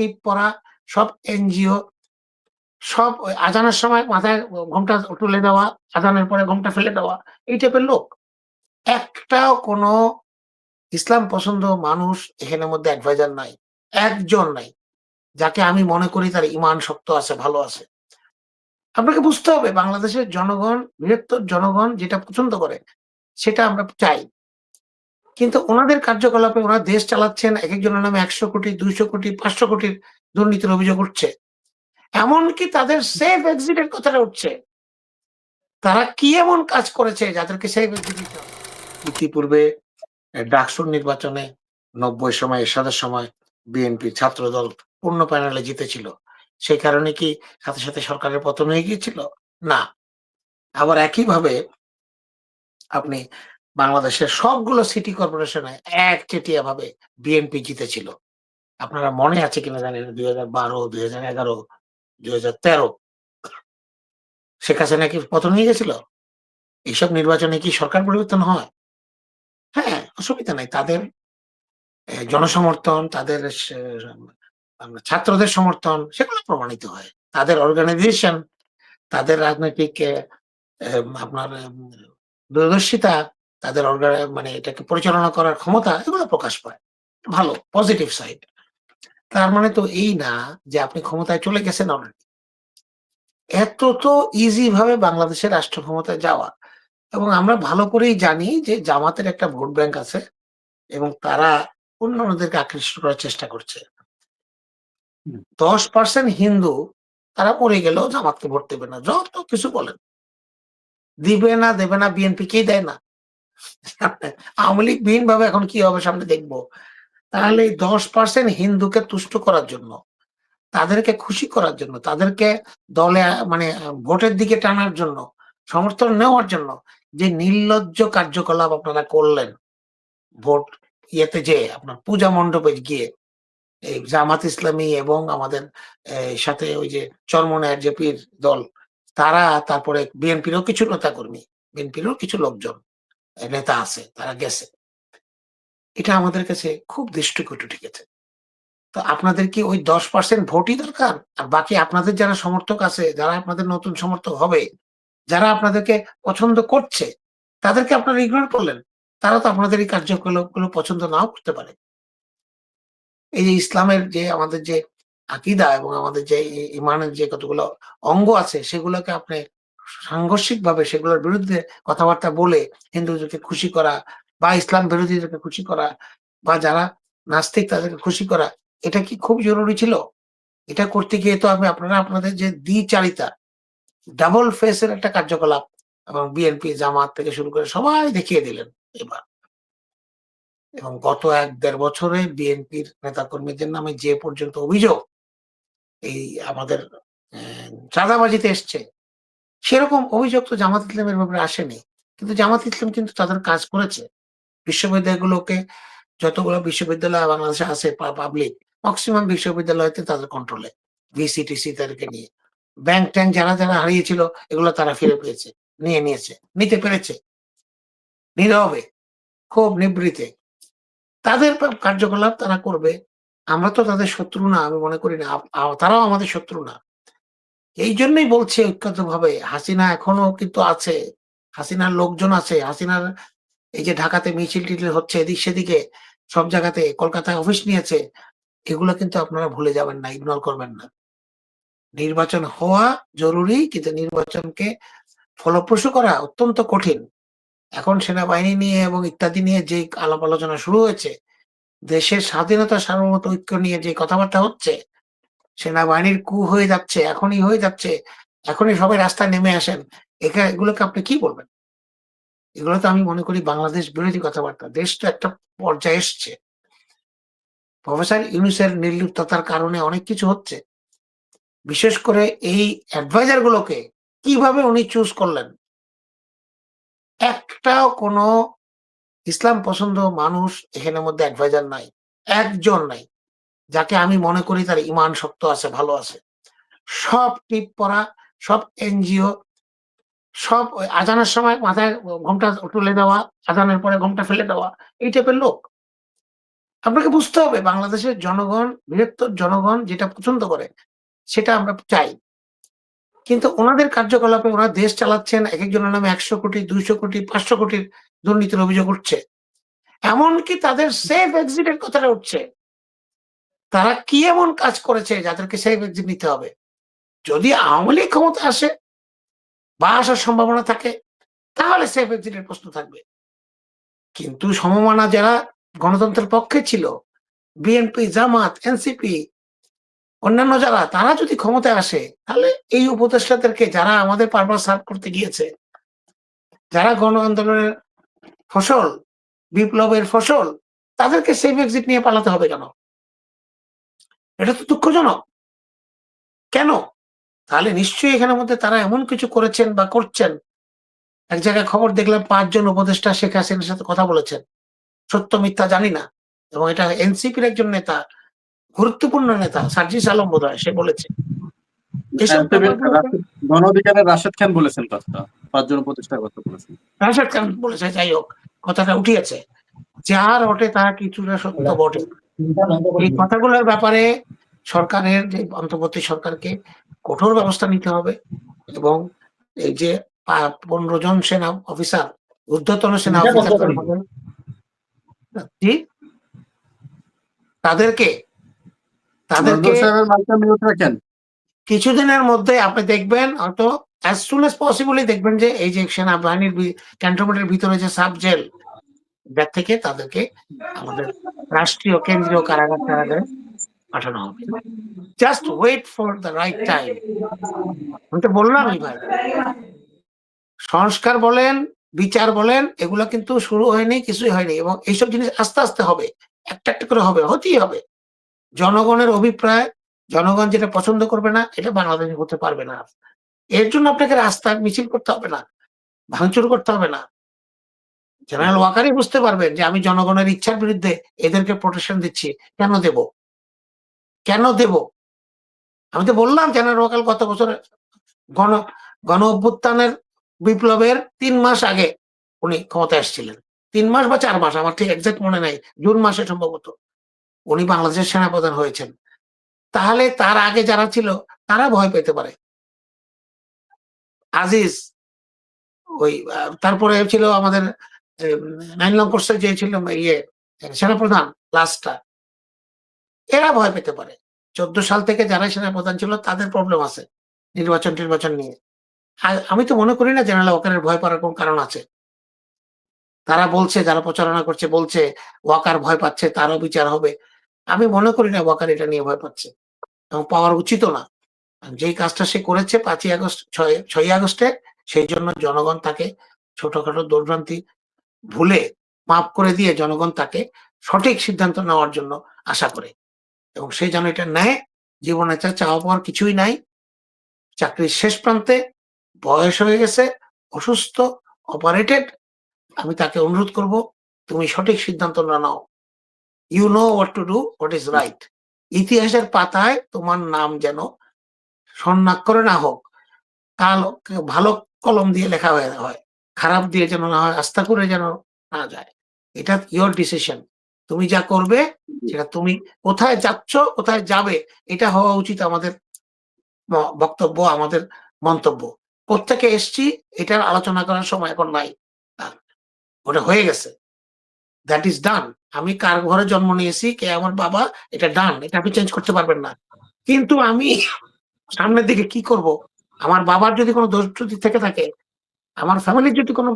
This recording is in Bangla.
টিপ পরা সব এনজিও, সব আজানের সময় মাথায় ঘোমটা তুলে দেওয়া আজানের পরে ঘোমটা ফেলে দেওয়া, এই টাইপের লোক। একটাও কোনো ইসলাম পছন্দ মানুষ এখানের মধ্যে অ্যাডভাইজার নাই, একজন নাই, যাকে আমি মনে করি তার ইমান শক্ত আছে, ভালো আছে। আপনাকে বুঝতে হবে, বাংলাদেশের জনগণ, বৃহত্তর জনগণ যেটা পছন্দ করে, সেটা আমরা চাই। কিন্তু ওনাদের কার্যকলাপে ওনারা দেশ চালাচ্ছেন এক একজনের নামে একশো কোটি, দুইশো কোটি, পাঁচশো কোটির দুর্নীতির অভিযোগ উঠছে। এমনকি তাদের সেফ এক্সিটের কথাটা উঠছে। তারা কি এমন কাজ করেছে যাদেরকে সেফ এক্সিট? ইতিপূর্বে ডাকসুর নির্বাচনে নব্বই সময়, এরশাদের সময় বিএনপি ছাত্রদল পূর্ণ প্যানেলে জিতেছিল। সেই কারণে কি সাথে সাথে সরকারের পতন হয়ে গিয়েছিল? না। আবার একইভাবে আপনি বাংলাদেশের সবগুলো সিটি কর্পোরেশনে একচেটিয়া ভাবে বিএনপি জিতেছিল। আপনারা মনে আছে কিনা জানেন? দুই হাজার বারো, দুই হাজার এগারো, দুই হাজার তেরো। শেখ হাসিনা কি পতন হয়ে গেছিল? এইসব নির্বাচনে কি সরকার পরিবর্তন হয়? হ্যাঁ অসুবিধা নাই। তাদের জনসমর্থন, তাদের ছাত্রদের সমর্থন, সেগুলো প্রমাণিত হয়। তাদের অর্গানাইজেশন তাদের রাজনৈতিক আপনার দূরদর্শিতা তাদের মানে এটাকে পরিচালনা করার ক্ষমতা এগুলো প্রকাশ পায়। ভালো পজিটিভ সাইড তার মানে তো এই না যে আপনি ক্ষমতায় চলে গেছেন অলরেডি এত তো ইজি ভাবে বাংলাদেশের রাষ্ট্র ক্ষমতায় যাওয়া। এবং আমরা ভালো করেই জানি যে জামাতের একটা ভোট ব্যাংক আছে এবং তারা অন্যান্যদেরকে আকৃষ্ট করার চেষ্টা করছে। দশ পার্সেন্ট হিন্দু তারা পড়ে গেলেও জামাতকে ভোট দেবে না যত কিছু বলেন। দিবে না দেবে না বিএনপি কে দেয় না। আওয়ামী লীগ বিহীন ভাবে এখন কি হবে সামনে দেখব। তাহলে দশ পার্সেন্ট হিন্দুকে তুষ্ট করার জন্য, তাদেরকে খুশি করার জন্য, তাদেরকে দলে মানে ভোটের দিকে টানার জন্য, সমর্থন নেওয়ার জন্য যে নির্লজ্জ কার্যকলাপ আপনারা করলেন, ভোট ইয়েতে যে আপনার পূজা মণ্ডপে গিয়ে, এই জামাত ইসলামী এবং আমাদের সাথে ওই যে চরমনায়ের জেপির দল, তারা তারপরে বিএনপিরও কিছু নেতা কর্মী বিএনপিরও কিছু লোকজন নেতা আছে, তারা গেছে। এটা আমাদের কাছে খুব দৃষ্টিকটু ঠিকেছে। তো আপনাদের কি ওই দশ পার্সেন্ট ভোটই দরকার? আর বাকি আপনাদের যারা সমর্থক আছে, যারা আপনাদের নতুন সমর্থক হবে, যারা আপনাদেরকে পছন্দ করছে, তাদেরকে আপনারা ইগনোর করলেন। তারা তো আপনাদের এই কার্যকলাপগুলো পছন্দ নাও করতে পারে। এই যে ইসলামের যে আমাদের যে আকিদা এবং আমাদের যে ইমানের যে কতগুলো অঙ্গ আছে, সেগুলোকে আপনি সাংঘর্ষিক ভাবে সেগুলোর বিরুদ্ধে কথাবার্তা বলে হিন্দুদেরকে খুশি করা বা ইসলাম বিরোধীদেরকে খুশি করা বা যারা নাস্তিক তাদেরকে খুশি করা, এটা কি খুব জরুরি ছিল? এটা করতে গিয়ে তো আমি আপনারা আপনাদের যে দ্বিচারিতা, ডাবল ফেসের একটা কার্যকলাপ এবং বিএনপি জামাত থেকে শুরু করে সবাই দেখিয়ে দিলেন এবার। এবং গত এক দেড় বছরে বিএনপির নেতাকর্মীদের নামে যে পর্যন্ত অভিযোগ এই আমাদের চাঁদাবাজিতে এসছে সেরকম অভিযোগ তো জামাত ইসলামের ব্যাপারে আসেনি। কিন্তু জামাত ইসলাম কিন্তু তাদের কাজ করেছে। বিশ্ববিদ্যালয়গুলোকে যতগুলো বিশ্ববিদ্যালয় বাংলাদেশে আছে পাবলিক ম্যাক্সিমাম বিশ্ববিদ্যালয়তে তাদের কন্ট্রোলে ভিসিটিসি তাদেরকে নিয়ে। ব্যাংক ট্যাঙ্ক যারা যারা হারিয়েছিল, এগুলো তারা ফিরে পেয়েছে, নিয়ে নিয়েছে, নিতে পেরেছে। নীরবে খুব নিবৃতে। তাদের কার্যকলাপ তারা করবে। আমরা তো তাদের শত্রু না, আমি মনে করি না। তারাও আমাদের শত্রু না। এই জন্যই বলছি ঐক্যত ভাবে হাসিনা এখনও কিন্তু আছে। হাসিনার লোকজন আছে। হাসিনার এই যে ঢাকাতে মিছিল টিছিল হচ্ছে এদিক সেদিকে, সব জায়গাতে, কলকাতায় অফিস নিয়েছে, এগুলো কিন্তু আপনারা ভুলে যাবেন না ইগনোর করবেন না। নির্বাচন হওয়া জরুরি, কিন্তু নির্বাচনকে ফলপ্রসূ করা অত্যন্ত কঠিন। এখন সেনাবাহিনী নিয়ে এবং ইত্যাদি নিয়ে যে আলাপ আলোচনা শুরু হয়েছে, দেশের স্বাধীনতা সার্বভৌমত্ব ঐক্য নিয়ে যে কথাবার্তা হচ্ছে সেনাবাহিনীর কু হয়ে যাচ্ছে, এখনই হয়ে যাচ্ছে, এখনই সবাই রাস্তায় নেমে আসেন। এখানে এগুলোকে আপনি কি বলবেন? এগুলো তো আমি মনে করি বাংলাদেশ বিরোধী কথাবার্তা, দেশ তো একটা পর্যায়ে এসছে। প্রফেসর ইউনুসের নির্লিপ্ততার কারণে অনেক কিছু হচ্ছে। বিশেষ করে এই অ্যাডভাইজার গুলোকে কীভাবে উনি চুজ করলেন? একটাও কোনো ইসলাম পছন্দ মানুষ এখানের মধ্যে অ্যাডভাইজার নাই, একজন নাই। যাকে আমি মনে করি তার ইমান শক্ত আছে, ভালো আছে। সব টিপ পরা সব এনজিও, সব আজানের সময় মাথায় ঘোমটা তুলে দেওয়া, আজানের পরে ঘোমটা ফেলে দেওয়া, এই টাইপের লোক। আপনাকে বুঝতে হবে, বাংলাদেশের জনগণ, বৃহত্তর জনগণ যেটা পছন্দ করে, সেটা আমরা চাই। কিন্তু ওনাদের কার্যকলাপে ওনারা দেশ চালাচ্ছেন এক একজনের নামে একশো কোটি, দুইশো কোটি, পাঁচশো কোটির দুর্নীতির অভিযোগ উঠছে। এমনকি তাদের সেফ এক্সিটের কথাটা উঠছে। তারা কি এমন কাজ করেছে যাদেরকে এক্সিট নিতে হবে? যদি আওয়ামী লীগ ক্ষমতা আসে বা আসার সম্ভাবনা থাকে, তাহলে সেফ এক্সিটের প্রশ্ন থাকবে। কিন্তু সমমানা যারা গণতন্ত্রের পক্ষে ছিল বিএনপি জামাত এনসিপি অন্যান্য যারা, তারা যদি ক্ষমতায় আসে, তাহলে এই উপদেষ্টাদেরকে যারা আমাদের পারপাস সার্ভ করতে গিয়েছে, যারা গণ আন্দোলনের ফসল, বিপ্লবের ফসল, তাদেরকে সেফ এক্সিট নিয়ে পালাতে হবে কেন? এটা তো দুঃখজনক। কেন? তাহলে নিশ্চয়ই এখানে মধ্যে তারা এমন কিছু করেছেন বা করছেন। এক জায়গায় খবর দেখলাম পাঁচজন উপদেষ্টা শেখ হাসিনার সাথে কথা বলেছেন। সত্য মিথ্যা জানি না। এবং এটা এনসিপির একজন নেতা গুরুত্বপূর্ণ নেতা সার্জিস আলম বোধ হয় সে বলেছে। রাশিদ- খান বলেছেন কথাটা। পাঁচজন উপদেষ্টার কথা বলেছেন। রাশেদ খান বলেছে যাই হোক কথাটা উঠিয়েছে। যার ওঠে তাহা কিছুটা সত্য বটে। এই কথাগুলোর ব্যাপারে সরকারের যে অন্তর্বর্তী সরকারকে কঠোর ব্যবস্থা নিতে হবে এবং এই যে পনেরো জন সেনা অফিসার ঊর্ধ্বতন সেনা অফিসার তাদেরকে তাদেরকে কিছুদিনের মধ্যে আপনি দেখবেন হয়তো অ্যাজ সুন এস পসিবলই দেখবেন যে এই যে সেনাবাহিনীর ক্যান্টনমেন্টের ভিতরে যে সাব জেল ব্যাগ থেকে তাদেরকে আমাদের রাষ্ট্রীয় কেন্দ্রীয় কারাগার কারাগারে পাঠানো হবে। Just wait for the right time আমি তো বললামই সংস্কার বলেন, বিচার বলেন, এগুলো কিন্তু শুরু হয়নি, কিছুই হয়নি এবং এইসব জিনিস আস্তে আস্তে হবে। একটা একটা করে হবে, হতেই হবে। জনগণের অভিপ্রায়, জনগণ যেটা পছন্দ করবে না, এটা বাংলাদেশে হতে পারবে না। এর জন্য আপনাকে রাস্তা, মিছিল করতে হবে না, ভাঙচুর করতে হবে না। জেনারেল ওয়াকারই বুঝতে পারবেন যে আমি জনগণের ইচ্ছার বিরুদ্ধে এদেরকে প্রোটেকশন দিচ্ছি। কেন দেব? কেন দেব? আমি তো বললাম জেনারেল ওয়াকার গত বছর গণ গণ অভ্যুত্থানের বিপ্লবের তিন মাস আগে উনি ক্ষমতায় এসেছিলেন। তিন মাস বা চার মাস, আমার ঠিক এক্সাক্ট মনে নাই। জুন মাসে সম্ভবত উনি বাংলাদেশের সেনাপ্রধান হয়েছেন। তাহলে তার আগে যারা ছিল, তারা ভয় পেতে পারে। আজিজ, ওই তারপরে ছিল আমাদের নাইন যে ছিল ইয়ে সেনাপ্রধান লাস্টটা এরা ভয় পেতে পারে। চোদ্দ সাল থেকে যারা সেনাপ্রধান ছিল, তাদের প্রবলেম আছে নির্বাচন নির্বাচন নিয়ে। আমি তো মনে করি না জেনারেল ওয়াকারের ভয় পাওয়ার কোন কারণ আছে। তারা বলছে, যারা প্রচারণা করছে, বলছে ওয়াকার ভয় পাচ্ছে, তারও বিচার হবে। আমি মনে করি না ওয়াকার এটা নিয়ে ভয় পাচ্ছে। এবং পাওয়ার উচিত না। যেই কাজটা সে করেছে পাঁচই আগস্ট, ছয়, ছয়ই আগস্টে, সেই জন্য জনগণ তাকে ছোটখাটো দুর্ভ্রান্তি ভুলে মাফ করে দিয়ে জনগণ তাকে সঠিক সিদ্ধান্ত নেওয়ার জন্য আশা করে। এবং সে যেন এটা নেয়, জীবনে চা চাওয়া পাওয়ার কিছুই নাই। চাকরির শেষ প্রান্তে বয়স হয়ে গেছে, অসুস্থ অপারেটেড আমি তাকে অনুরোধ করব, তুমি সঠিক সিদ্ধান্ত না নাও। You know what to do what is right ইতিহাসের পাতায় তোমার নাম যেন স্বর্ণাক্ষরে না হোক, কাল, ভালো কলম দিয়ে লেখা হয়ে হয়। খারাপ দিয়ে যেন না হয় আস্থা করে যেন না যায়। এটা ইয়োর ডিসিশন তুমি যা করবে সেটা তুমি কোথায় যাচ্ছ কোথায় যাবে এটা হওয়া উচিত আমাদের বক্তব্য আমাদের মন্তব্য। কোথেকে এসছি এটার আলোচনা করার সময় এখন নাই। ওটা হয়ে গেছে। দ্যাট ইজ ডান আমি কার ঘরে জন্ম নিয়েছি কে আমার বাবা এটা ডান এটা আপনি চেঞ্জ করতে পারবেন না। কিন্তু আমি সামনের দিকে কি করব? আমার বাবার যদি কোনো দোষ ত্রুটি থেকে থাকে আমার ফ্যামিলির যদি কোনো